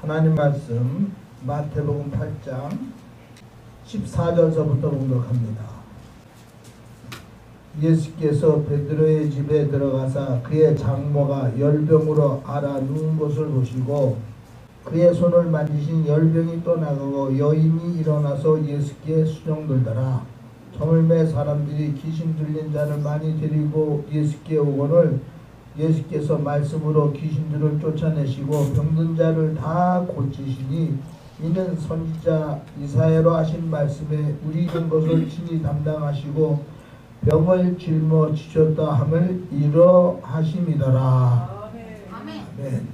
하나님 말씀 마태복음 8장 14절서부터 공독합니다. 예수께서 베드로의 집에 들어가사 그의 장모가 열병으로 알아 누운 것을 보시고 그의 손을 만지신 열병이 떠나가고 여인이 일어나서 예수께 수종들더라. 저물매 사람들이 귀신 들린 자를 많이 데리고 예수께 오거늘 예수께서 말씀으로 귀신들을 쫓아내시고 병든 자를 다 고치시니 이는 선지자 이사야로 하신 말씀에 우리 이런 것을 친히 담당하시고 병을 짊어지셨다 함을 이러하심이더라. 아멘. 아멘.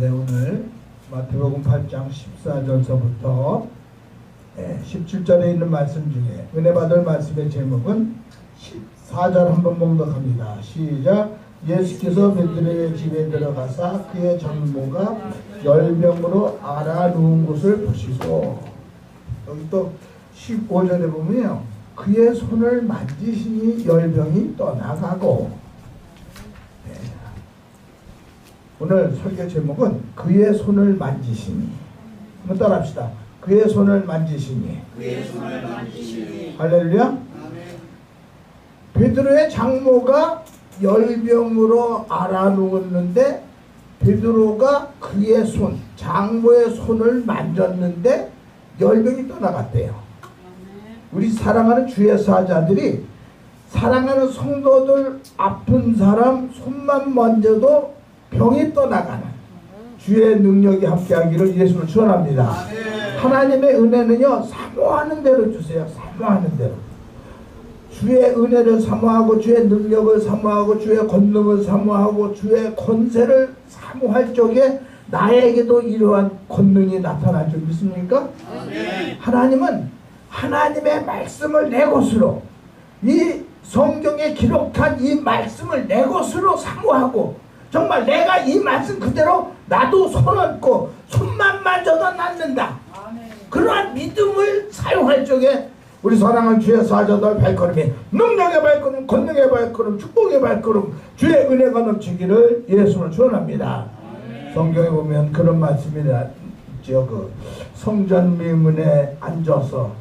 네 오늘 마태복음 8장 14절서부터 17절에 있는 말씀 중에 은혜 받을 말씀의 제목은 14절 한번 봉독합니다. 시작. 예수께서 베드로의 집에 들어가사 그의 장모가 열병으로 알아 누운 것을 보시고 여기 또 15절에 보면요. 그의 손을 만지시니 열병이 떠나가고 네. 오늘 설교 제목은 그의 손을 만지시니 한번 따라합시다. 그의 손을 만지시니 그의 손을 만지시니 할렐루야. 베드로의 장모가 열병으로 알아 누웠는데 베드로가 그의 손, 장모의 손을 만졌는데 열병이 떠나갔대요. 우리 사랑하는 주의 사자들이 사랑하는 성도들 아픈 사람 손만 만져도 병이 떠나가는 주의 능력이 함께하기를 예수를 축원합니다. 아멘. 하나님의 은혜는요 사모하는 대로 주세요. 사모하는 대로. 주의 은혜를 사모하고 주의 능력을 사모하고 주의 권능을 사모하고 주의 권세를 사모할 적에 나에게도 이러한 권능이 나타날 줄 믿습니까? 하나님은 하나님의 말씀을 내 것으로 이 성경에 기록한 이 말씀을 내 것으로 사모하고 정말 내가 이 말씀 그대로 나도 손 얹고 손만 만져도 낫는다. 그러한 믿음을 사용할 적에 우리 사랑하는 주의 사자들 발걸음이 능력의 발걸음, 권능의 발걸음, 축복의 발걸음, 주의 은혜가 넘치기를 예수를 축원합니다. 성경에 보면 그런 말씀이 있죠. 그 성전 미문에 앉아서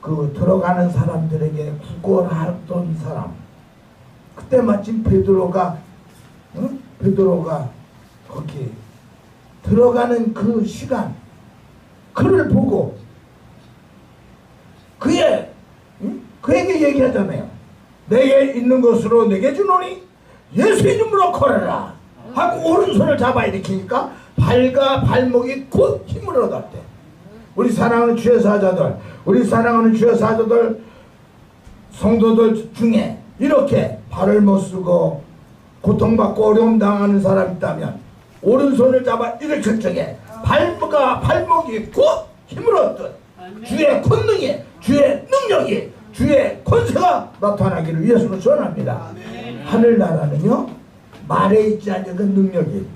그 들어가는 사람들에게 구걸하던 사람. 그때 마침 베드로가 응? 베드로가 거기 들어가는 그 시간 그를 보고 그의 응? 그에게 얘기하잖아요. 내게 있는 것으로 내게 주노니 예수 이름으로 걸어라 하고 오른손을 잡아 일으키니까 발과 발목이 곧 힘을 얻었대. 우리 사랑하는 주의 사자들, 우리 사랑하는 주의 사자들 성도들 중에 이렇게 발을 못 쓰고 고통받고 어려움 당하는 사람 있다면 오른손을 잡아 일으킬 적에 발과 발목이 곧 힘을 얻듯 주의 권능이 주의 능력이 주의 권세가 나타나기를 예수는 전합니다. 하늘나라는요 말에 있지 않는 그 능력이.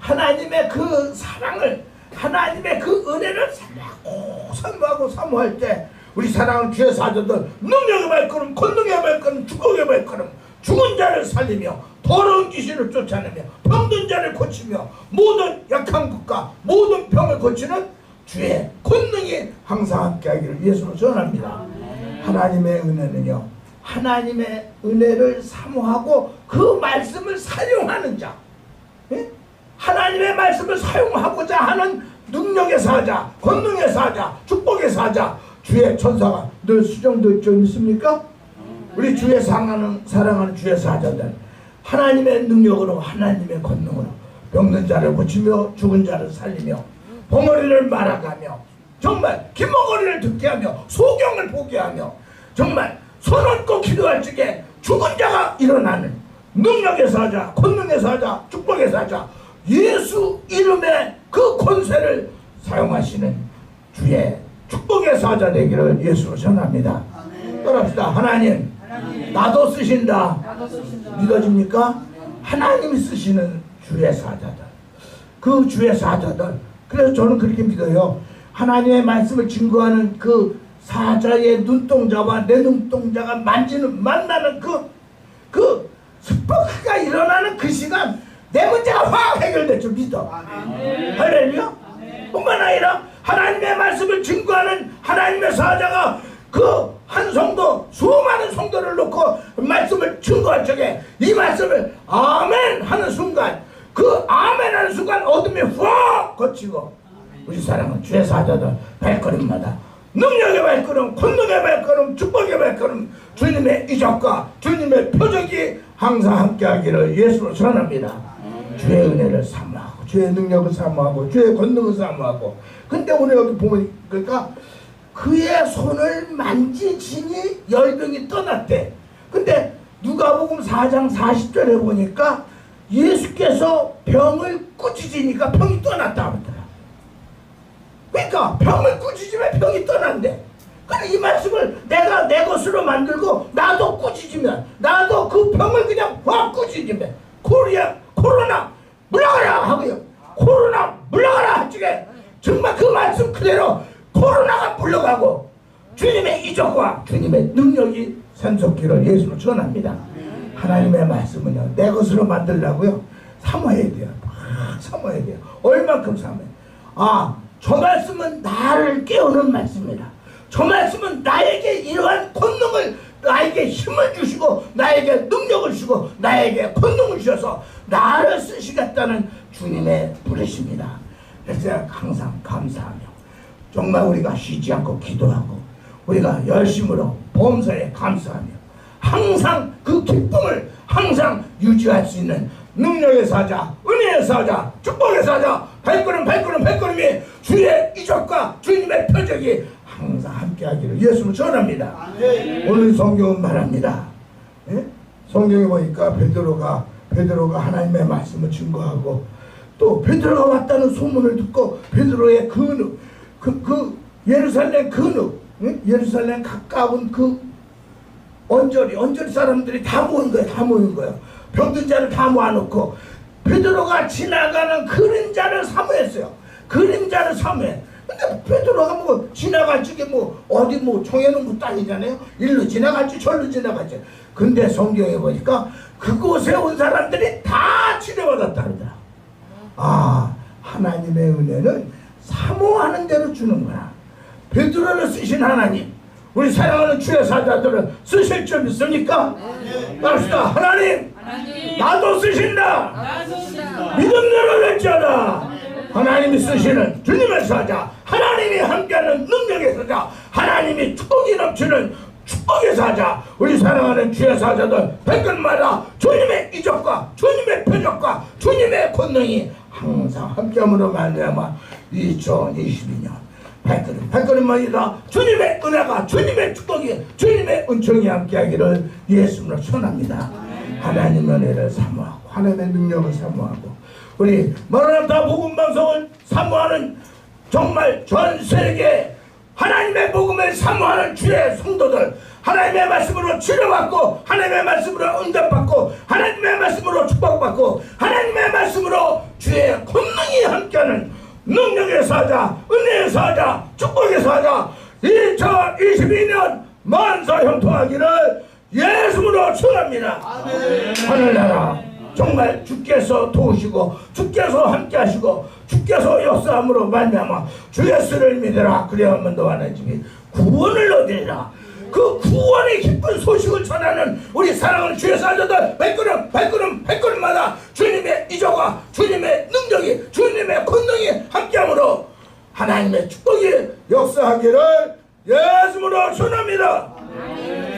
하나님의 그 사랑을 하나님의 그 은혜를 사모하고 사모하고 사모할 때 우리 사랑하는 주의 사도들 능력의 발걸음 권능의 발걸음 축복의 발걸음 죽은 자를 살리며 더러운 귀신을 쫓아내며 병든 자를 고치며 모든 약한 것과 모든 병을 고치는 주의 권능이 항상 함께하기를 예수로 전합니다. 하나님의 은혜는요 하나님의 은혜를 사모하고 그 말씀을 사용하는 자 예? 하나님의 말씀을 사용하고자 하는 능력의 사자, 권능의 사자, 축복의 사자, 주의 천사가 늘 수정될 줄 믿습니까? 우리 주의 사랑하는, 사랑하는 주의 사자들 하나님의 능력으로 하나님의 권능으로 병든 자를 고치며 죽은 자를 살리며 벙어리를 말아가며 정말 김멍어리를 듣게 하며 소경을 보게 하며 정말 손 얹고 기도할 적에 죽은 자가 일어나는 능력의 사자, 권능의 사자, 축복의 사자 예수 이름의 그 권세를 사용하시는 주의 축복의 사자 되기를 예수로 전합니다. 따라합시다. 하나님 하나님. 나도 쓰신다. 나도 쓰신다. 믿어집니까? 하나님이 쓰시는 주의 사자들. 그 주의 사자들. 그래서 저는 그렇게 믿어요. 하나님의 말씀을 증거하는 그 사자의 눈동자와 내 눈동자가 만지는 만나는 그, 그 스파크가 일어나는 그 시간 내 문제가 확 해결될 줄 믿어. 할렐루야. 뿐만 아니라 하나님의 말씀을 증거하는 하나님의 사자가 그 한 성도 수많은 성도를 놓고 말씀을 증거할 적에 이 말씀을 아멘 하는 순간 그 아멘 하는 순간 어둠이 확 거치고 우리 사랑은 주의 사자들 발걸음마다 능력의 발걸음 권능의 발걸음 축복의 발걸음 주님의 이적과 주님의 표적이 항상 함께하기를 예수로 전합니다. 주의 은혜를 사모하고 주의 능력을 사모하고 주의 권능을 사모하고. 근데 오늘 여기 보면 그러니까 그의 손을 만지지니 열병이 떠났대. 근데 누가복음 4장 40절에 보니까 예수께서 병을 꾸짖으니까 병이 떠났다 하더라 그러니까 병을 꾸짖으면 병이 떠난대. 그래 이 말씀을 내가 내 것으로 만들고 나도 꾸짖으면 나도 그 병을 그냥 확 꾸짖으면 코리아 코로나 물러가라 하고요. 코로나 물러가라 하지게. 정말 그 말씀 그대로 코로나가 물러가고 주님의 이적과 주님의 능력이 샘솟기를 예수로 전합니다 하나님의 말씀은요 내 것으로 만들라고요? 사모해야 돼요. 막 사모해야 돼요. 얼만큼 사모해? 아저 말씀은 나를 깨우는 말씀이다 저 말씀은 나에게 이러한 권능을 나에게 힘을 주시고 나에게 능력을 주시고 나에게 권능을 주셔서 나를 쓰시겠다는 주님의 부르심이다 그래서 항상 감사하며 정말 우리가 쉬지 않고 기도하고 우리가 열심으로 범사에 감사하며 항상 그 기쁨을 항상 유지할 수 있는 능력의 사자, 은혜의 사자, 축복의 사자, 발걸음 발걸음 발걸음이 주의 이적과 주님의 표적이 항상 함께하기를 예수로 전합니다. 오늘 성경은 말합니다. 예? 성경에 보니까 베드로가 베드로가 하나님의 말씀을 증거하고 또 베드로가 왔다는 소문을 듣고 베드로의 그, 그, 그 예루살렘 근육, 응? 예루살렘 가까운 그 언저리, 언저리 사람들이 다 모인 거예요. 다 모인 거예요. 병든 자를 다 모아놓고 베드로가 지나가는 그림자를 사모했어요. 그림자를 사모해. 근데 베드로가 뭐 적에 뭐 어디 뭐 정해놓은 것도 아니잖아요. 일로 지나갈지 절로 지나갈지. 근데 성경에 보니까 그곳에 온 사람들이 다 그러더라. 아 하나님의 은혜는 사모하는 대로 주는구나 베드로를 쓰신 하나님 우리 사랑하는 주의 사자들을 쓰실 줄 믿습니까? 따릅시다. 하나님 하나님. 나도 쓰신다. 나서신다. 믿음대로 될지어다 하나님이 쓰시는 주님의 사자 하나님이 함께하는 능력의 사자 하나님이 축복이 넘치는 축복의 사자 우리 사랑하는 주의 사자들 백근마다 주님의 이적과 주님의 표적과 주님의 권능이 항상 함께함으로 말미암아 2022년 발걸음 발걸음만이다 주님의 은혜가 주님의 축복이 주님의 은총이 함께하기를 예수님으로 전합니다. 하나님의 은혜를 사모하고 하나님의 능력을 사모하고 우리 마라나타 복음 방송을 사모하는 정말 전 세계 하나님의 복음을 사모하는 주의 성도들 하나님의 말씀으로 치료받고 하나님의 말씀으로 응답받고 하나님의 말씀으로 축복받고 하나님의 말씀으로 주의 권능이 함께하는 능력의 사자 은혜의 사자 축복의 사자. 2022년 만사 형통하기를 예수로 축원합니다. 하늘나라. 정말 주께서 도우시고 주께서 함께 하시고 주께서 역사함으로 말미암아 주 예수를 믿으라. 그래야만 너와는 집이 구원을 얻으리라. 그 기쁜 소식을 전하는 우리 사랑하는 주의 사자들 발걸음 발걸음 발걸음마다 주님의 이적과 주님의 능력이 주님의 권능이 함께함으로 하나님의 축복이 역사하기를 예수로 전합니다